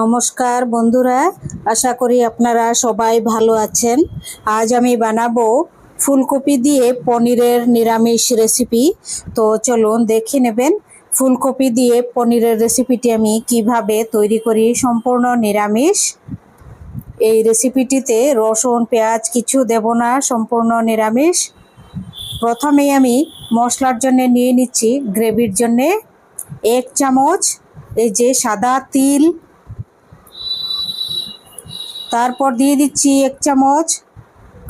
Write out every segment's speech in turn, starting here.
নমস্কার বন্ধুরা, আশা করি আপনারা সবাই ভালো আছেন। আজ আমি বানাবো ফুলকপি দিয়ে পনিরের নিরামিষ রেসিপি তো চলুন দেখে নেবেন ফুলকপি দিয়ে পনিরের রেসিপিটি আমি কীভাবে তৈরি করি, সম্পূর্ণ নিরামিষ। এই রেসিপিটিতে রসুন, পেঁয়াজ কিছু দেব না, সম্পূর্ণ নিরামিষ। প্রথমেই আমি মশলার জন্য নিয়ে নিচ্ছি গ্রেভির জন্যে এক চামচ, এই যে সাদা তিল তারপর দিয়ে দিচ্ছি এক চামচ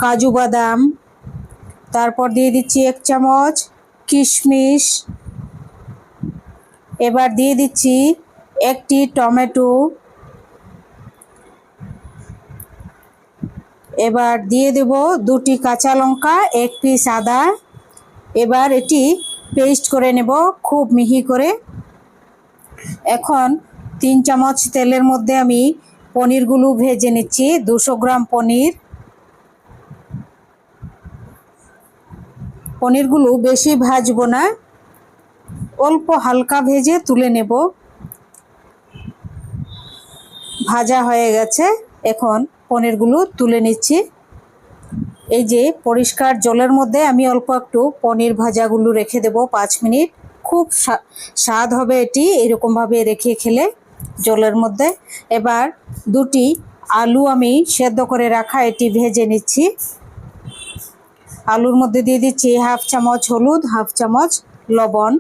কাজু বাদাম। তারপর দিয়ে দিচ্ছি এক চামচ কিশমিশ। এবার দিয়ে দিচ্ছি একটি টমেটো। এবার দিয়ে দেব দুটি কাঁচা লঙ্কা, এক পিস আদা। এবার এটি পেস্ট করে নেব খুব মিহি করে। এখন তিন চামচ তেলের মধ্যে আমি পনিরগুলো ভেজে নিচ্ছি। দুশো গ্রাম পনির। পনিরগুলো বেশি ভাজবো না। অল্প হালকা ভেজে তুলে নেব। ভাজা হয়ে গেছে। এখন পনিরগুলো তুলে নিচ্ছি। এই যে পরিষ্কার জলের মধ্যে আমি অল্প একটু পনির ভাজাগুলো রেখে দেব পাঁচ মিনিট। খুব স্বাদ হবে এটি, এরকমভাবে রেখে খেলে। জলের মধ্যে। এবার দুটি আলু আমি সেদ্ধ করে রাখা, এটি ভেজে নিচ্ছি। আলুর মধ্যে দিয়ে দিচ্ছি হাফ চামচ হলুদ, হাফ চামচ লবণ।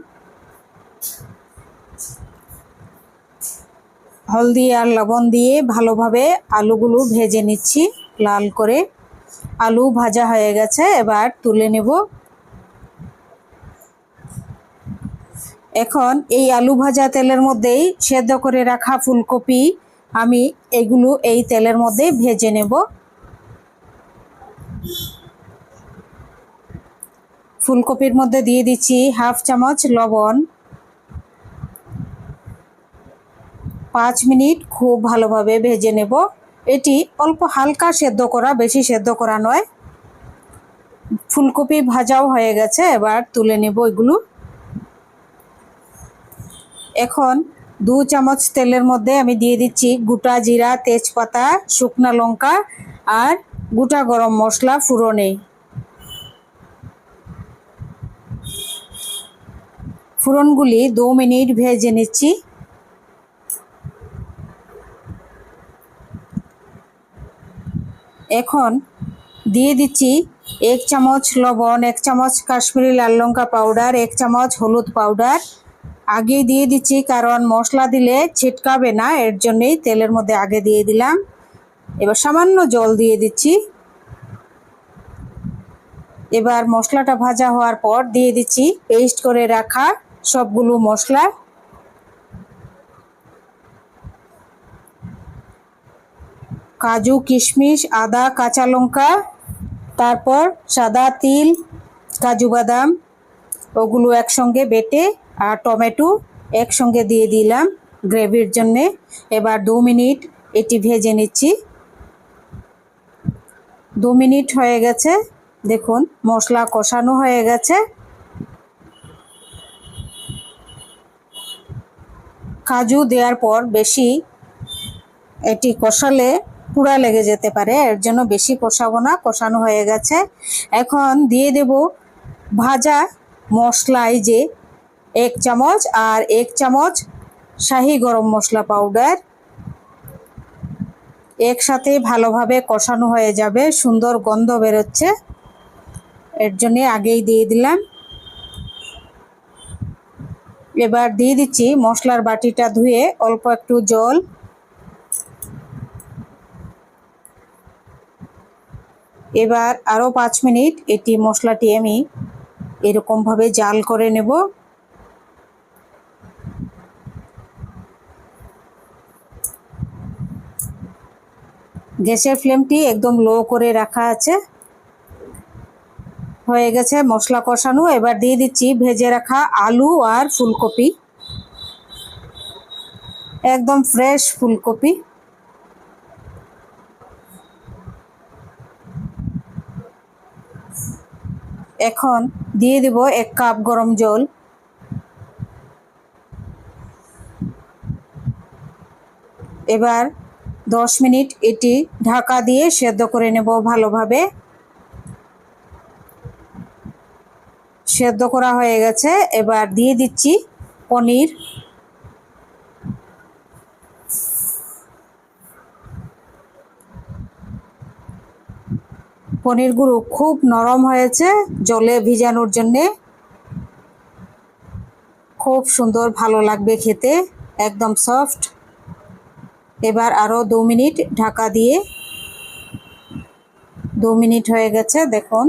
হলদি আর লবণ দিয়ে ভালোভাবে আলুগুলো ভেজে নিচ্ছি লাল করে। আলু ভাজা হয়ে গেছে, এবার তুলে নেব এখন এই আলু ভাজা তেলের মধ্যেই সেদ্ধ করে রাখা ফুলকপি আমি এগুলো এই তেলের মধ্যে ভেজে নেব। ফুলকপির মধ্যে দিয়ে দিচ্ছি হাফ চামচ লবণ। পাঁচ মিনিট খুব ভালোভাবে ভেজে নেব। এটি অল্প হালকা সেদ্ধ করা, বেশি সেদ্ধ করা নয়। ফুলকপি ভাজাও হয়ে গেছে, এবার তুলে নেব এগুলো। এখন দু চামচ তেলের মধ্যে আমি দিয়ে দিচ্ছি গোটা জিরা, তেজপাতা, শুকনো লঙ্কা আর গোটা গরম মশলা ফুরনে। ফুরনগুলি দু মিনিট ভেজে নিচ্ছি। এখন দিয়ে দিচ্ছি এক চামচ লবণ, এক চামচ কাশ্মীরি লাল লঙ্কা পাউডার, এক চামচ হলুদ পাউডার আগে দিয়ে দিচ্ছি, কারণ মশলা দিলে ছিটকাবে না, এর জন্যেই তেলের মধ্যে আগে দিয়ে দিলাম। এবার সামান্য জল দিয়ে দিচ্ছি। এবার মশলাটা ভাজা হওয়ার পর দিয়ে দিচ্ছি, পেস্ট করে রাখা সবগুলো মশলা। কাজু, কিশমিশ, আদা, কাঁচা লঙ্কা, তারপর সাদা তিল, কাজু বাদাম। ওগুলো একসঙ্গে বেটে আর টমেটো একসঙ্গে দিয়ে দিলাম গ্রেভির জন্যে। এবার দু মিনিট এটি ভেজে নিচ্ছি। দু মিনিট হয়ে গেছে। দেখুন, মশলা কষানো হয়ে গেছে। কাজু দেওয়ার পর বেশি এটি কষালে পুড়া লেগে যেতে পারে, এর জন্য বেশি কষাবো না, কষানো হয়ে গেছে। এখন দিয়ে দেব ভাজা মশলাই যে এক চামচ আর এক চামচ শাহি গরম মশলা পাউডার একসাথে ভালোভাবে কষানো হয়ে যাবে, সুন্দর গন্ধ বেরোচ্ছে। এর জন্যে আগেই দিয়ে দিলাম। এবার দিয়ে দিচ্ছি মশলার বাটিটা ধুয়ে অল্প একটু জল। এবার আরও পাঁচ মিনিট এটি মশলাটি আমি এরকমভাবে জাল করে নেব। গ্যাসের ফ্লেমটি একদম লো করে রাখা আছে। হয়ে গেছে মশলা কষানো। এবার দিয়ে দিচ্ছি ভেজে রাখা আলু আর ফুলকপি। একদম ফ্রেশ ফুলকপি। এখন দিয়ে দেব এক কাপ গরম জল। এবার দশ মিনিট এটি ঢাকা দিয়ে সেদ্ধ করে নেব ভালোভাবে। সেদ্ধ করা হয়ে গেছে। এবার দিয়ে দিচ্ছি পনির। পনিরগুলো খুব নরম হয়েছে, জলে ভিজানোর জন্যে। খুব সুন্দর, ভালো লাগবে খেতে, একদম সফট। এবার আরও দু মিনিট ঢাকা দিয়ে। দু মিনিট হয়ে গেছে, দেখুন।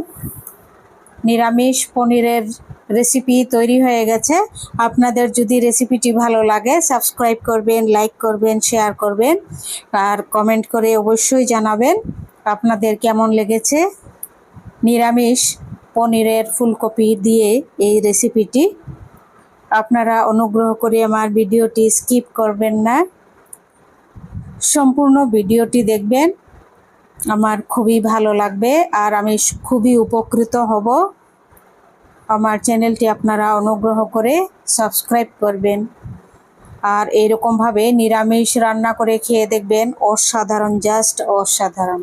নিরামিষ পনিরের রেসিপি তৈরি হয়ে গেছে। আপনাদের যদি রেসিপিটি ভালো লাগে সাবস্ক্রাইব করবেন লাইক করবেন শেয়ার করবেন। আর কমেন্ট করে অবশ্যই জানাবেন। আপনাদের কেমন লেগেছে? নিরামিষ পনিরের ফুলকপি দিয়ে এই রেসিপিটি। আপনারা অনুগ্রহ করে আমার ভিডিওটি স্কিপ করবেন না। সম্পূর্ণ ভিডিওটি দেখবেন। আমার খুবই ভালো লাগবে আর আমি খুবই উপকৃত হব। আমার চ্যানেলটি আপনারা অনুগ্রহ করে সাবস্ক্রাইব করবেন। আর এরকমভাবে নিরামিষ রান্না করে খেয়ে দেখবেন অসাধারণ, জাস্ট অসাধারণ।